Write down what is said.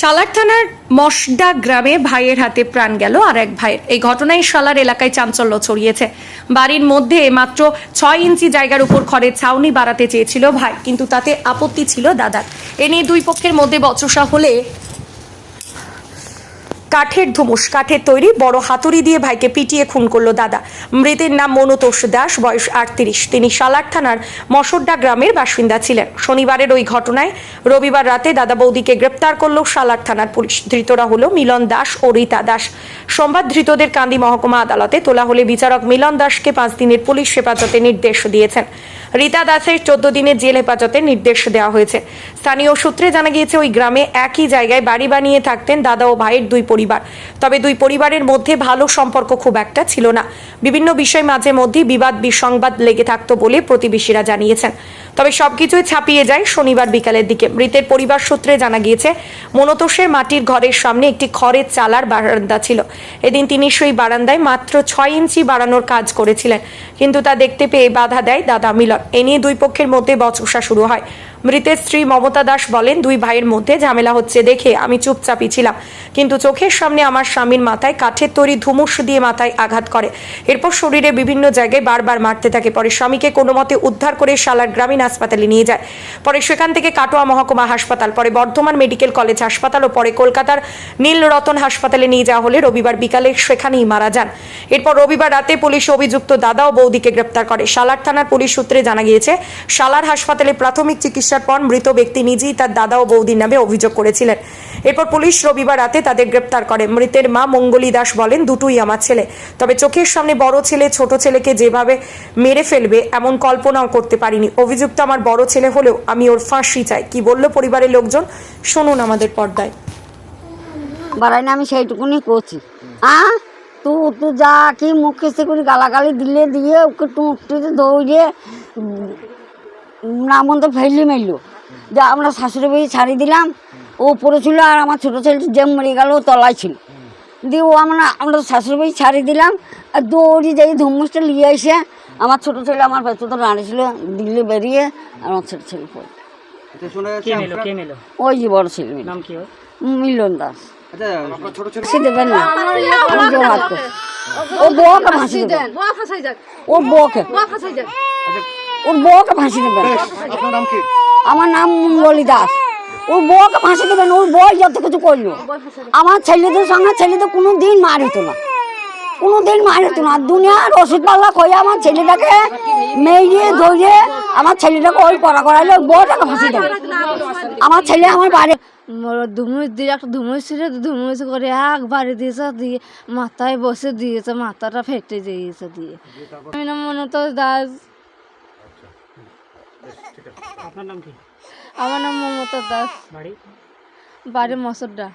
সালার থানার মশডা গ্রামে ভাইয়ের হাতে প্রাণ গেল আর এক ভাইয়ের এই ঘটনায় সালার এলাকায় চাঞ্চল্য ছড়িয়েছে। বাড়ির মধ্যে মাত্র ছয় ইঞ্চি জায়গার উপর খড়ের ছাউনি বাড়াতে চেয়েছিল ভাই, কিন্তু তাতে আপত্তি ছিল দাদার। এ নিয়ে দুই পক্ষের মধ্যে বচসা হলে কাঠের ধুমুস, কাঠের তৈরি, বড় হাতুড়ি দিয়ে ভাইকে পিটিয়ে খুন করল দাদা। মৃতের নাম মনুতোষ দাস, বয়স আটত্রিশ। তিনি সালার থানার মসড্ডা গ্রামের বাসিন্দা ছিলেন। শনিবারের ওই ঘটনায় রবিবার রাতে দাদা বৌদিকে গ্রেপ্তার করল সালার থানার পুলিশ। ধৃতরা হলো মিলন দাস ও রীতা দাস। সোমবার ধৃতদের কান্দি মহকুমা আদালতে তোলা হলে বিচারক মিলন দাসকে পাঁচ দিনের পুলিশ হেফাজতে নির্দেশ দিয়েছেন। রীতা দাসের চোদ্দ দিনের জেল হেফাজতের নির্দেশ দেওয়া হয়েছে। স্থানীয় সূত্রে জানা গিয়েছে, ওই গ্রামে একই জায়গায় বাড়ি বানিয়ে থাকতেন দাদা ও ভাইয়ের দুই পরিবার। তবে দুই পরিবারের মধ্যে ভালো সম্পর্ক খুব একটা ছিল না। বিভিন্ন বিষয় মাঝে মধ্যে বিবাদ, বিসংবাদ লেগে থাকতো বলে প্রতিবেশীরা জানিয়েছেন। তবে সবকিছুই ছাপিয়ে যায় শনিবার বিকালের দিকে। মৃতের পরিবার সূত্রে জানা গিয়েছে, মনতোষের মাটির ঘরের সামনে একটি খড়ের চালার বারান্দা ছিল। এদিন তিনি সেই বারান্দায় মাত্র ছয় ইঞ্চি বাড়ানোর কাজ করেছিলেন। কিন্তু তা দেখতে পেয়ে বাধা দেয় দাদা মিলন। এ নিয়ে দুই পক্ষের মধ্যে বচসা শুরু হয়। মৃতের স্ত্রী মমতা দাস বলেন, দুই ভাইয়ের মধ্যে ঝামেলা হচ্ছে দেখে আমি চুপচাপই ছিলাম। কিন্তু চোখের সামনে আমার স্বামীর মাথায় কাঠের তৈরি ধুমুস দিয়ে মাথায় আঘাত করে। এরপর শরীরে বিভিন্ন জায়গায় বারবার মারতে থাকে। পরে স্বামীকে কোনো মতে উদ্ধার করে সালার গ্রামীণ হাসপাতালে নিয়ে যায়। পরে সেখান থেকে কাটোয়া মহকুমা হাসপাতাল, পরে বর্ধমান মেডিকেল কলেজ হাসপাতাল ও পরে কলকাতার নীলরতন হাসপাতালে নিয়ে যাওয়া হলে রবিবার বিকালে সেখানেই মারা যান। এরপর রবিবার রাতে পুলিশ অভিযুক্ত দাদা ও বৌদিকে গ্রেপ্তার করে। সালার থানার পুলিশ সূত্রে জানা গিয়েছে সালার হাসপাতালে প্রাথমিক চিকিৎসার পর মৃত ব্যক্তি নিজেই তার দাদা ও বৌদির নামে অভিযোগ করেছিলেন। এরপর পুলিশ রবিবার রাতে তাদের গ্রেপ্তার করে। মৃতের মা মঙ্গলী দাস বলেন, দুটোই আমার ছেলে। তবে চোখের সামনে বড় ছেলে, ছোট ছেলেকে যেভাবে মেরে ফেলবে, এমন কল্পনাও করতে পারিনি। অভিযুক্ত আমার বড় ছেলে হলেও আমি ওর ফাঁসি চাই। কি বলল পরিবারের লোকজন? শুনুন আমাদের পর্দায়। বাড়াই না, আমি সেইটুকুনি করছি। হ্যাঁ তু তু যা, কি মুখ কেসে করে গালাগালি দিলে দিয়ে, ওকে টুঁটিতে দৌড়িয়ে না মতো ফেললি মেললো। যে আমরা শাশুড়ি বাড়ি ছাড়ি দিলাম ও উপরে ছিল আর আমার ছোটো ছেলেটি যে মরে গেল ও তলায় ছিল। দিয়ে ও আমরা আমরা শাশুড়ি বাড়ি ছাড়ি দিলাম আর দৌড়ি যাই ধুমুসটা নিয়ে এসে আমার ছোটো ছেলে আমার পেছনে দাঁড়িয়েছিল দিল্লি বেরিয়ে আর আমার ছোটো ছেলে পড়ে। ওই যে বড় ছেলে নাম মিলন দাস। আচ্ছা ফাঁসি দেবেন না। আমি জোর ও বউকে ফাঁসি দেবেন। ওর বউকে ওর বউকে ফাঁসি দেবেন। আপনার নাম কি? আমার নাম মঙ্গলী দাস। ওর বউকে ফাঁসি দেবেন ওর বউ যত কিছু করল। আমার ছেলেদের সঙ্গে ছেলেদের কোনো দিন মার হতো না। কোনো দিন মার হতো না। দুনিয়ার ওষুধ পাল্লা খয়ে আমার ছেলেটাকে মেয়ে ধরে আমার ছেলেটাকে ওই পড়া করাইলে ওর বউটাকে ফাঁসি দেবে আমার ছেলে আমার বাড়ি ধুমুস দিয়ে একটা ধুমুস ছিল ধুমুস করে একবারে দিয়েছে দিয়ে মাথায় বসে দিয়েছে মাথাটা ফেটে দিয়েছে দিয়ে। আমি নাম মনত দাস আপনার নাম কি? আমার নাম মমতা দাস। বাড়ি? বাড়ি মসুরডা